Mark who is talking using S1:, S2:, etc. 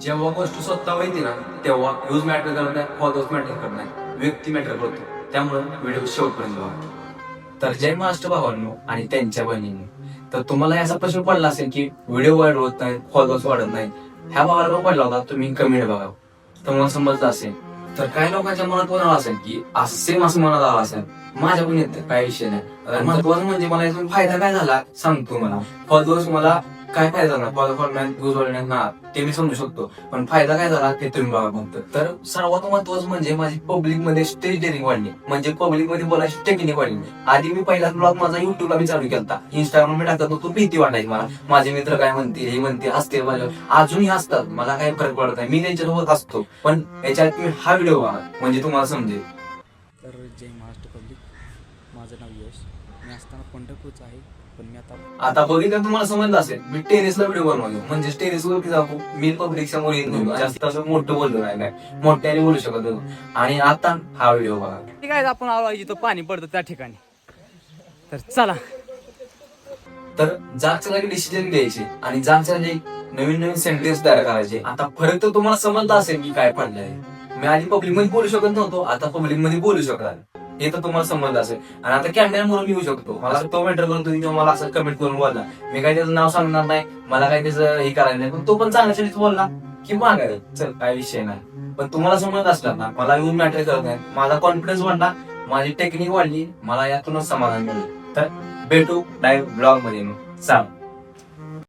S1: जेव्हा गोष्ट स्वतः माहिती ना तेव्हा यूज मॅटर करत नाही फॉलोअर्स मॅटर करत नाही. व्यक्ती मॅटर करतो. त्यामुळे व्हिडिओ शेवटपर्यंत बघा. तर जय महाराष्ट्र भावांनो आणि त्यांच्या बहिणींनी. तर तुम्हाला असा प्रश्न पडला असेल की व्हिडिओ वाढ होत नाही फॉलोअर्स वाढत नाही. ह्या भावाला पण पडला होता तुम्ही कमेंट बघा. तुम्हाला समजलं असेल. तर काही लोकांच्या मनात पण असेल की असं सेम असं मनात आलं असेल माझ्या पण येत काही विषय नाही. महत्वाचं म्हणजे मला यातून फायदा काय झाला सांगतो मला फॉलोअर्स मला काय फायदा झाला? फॉलो फॉरमॅन ना ते मी समजू शकतो. पण फायदा काय झाला? ते तुम्ही बघा फक्त. तर सर्वात महत्वाचं म्हणजे माझी पब्लिकमध्ये स्टेज डेअरिंग वाढली. म्हणजे पब्लिकमध्ये बोलायची टेक्निक वाढली. आधी मी पहिला ब्लॉग माझा युट्यूबला मी चालू केला इंस्टाग्राम मी टाकत होतो भीती वाटायची मला. माझे मित्र काय म्हणतील हे म्हणतील हसते माझ्या अजूनही असतात मला काही फरक पडत नाही. मी त्यांच्यासोबत असतो. पण याच्यात तुम्ही हा व्हिडिओ बघा. म्हणजे तुम्हाला समजेल.
S2: तर जय महाराष्ट्र पब्लिक माझं नाव यश. मी असताना पंढरपूरचं आहे पण मी आता
S1: आता बघितलं तुम्हाला समजलं असेल मी टेनिसला व्हिडिओ बनवतो. म्हणजे टेनिस वरती जातो. मी पब्लिक समोर येत. नाही जास्त असं मोठं बोलतो नाही मोठ्याने बोलू शकत होतो. आणि आता हा व्हिडिओ बघा.
S2: ठीक आहे आपण आलो जिथं पाणी पडतं त्या ठिकाणी. तर चला.
S1: तर जागच्या जागी डिसिजन घ्यायचे आणि जागच्या जागी नवीन नवीन सेंटेन्स तयार करायचे. आता फरक तर तुम्हाला समजला असेल की काय पडलंय. मी आधी पब्लिकमध्ये बोलू शकत नव्हतो आता पब्लिकमध्ये बोलू शकतात हे तर तुम्हाला समजलं असेल. आणि आता कॅमेरा म्हणून मी येऊ शकतो. मला तो मॅटर करून तुम्ही जेव्हा मला असं कमेंट करून बोलला. मी काही त्याचं नाव सांगणार नाही. मला काही त्याचं हे करायचं नाही. पण तो पण चांगल्यासाठी बोलला की मागायला चल काय विषय नाही. पण तुम्हाला समजत असणार ना. मला येऊन मॅटर करत नाही. माझा कॉन्फिडन्स वाढला. माझी टेक्निक वाढली. मला यातूनच समाधान मिळेल. तर भेटू डायरेक्ट ब्लॉगमध्ये मग. चाल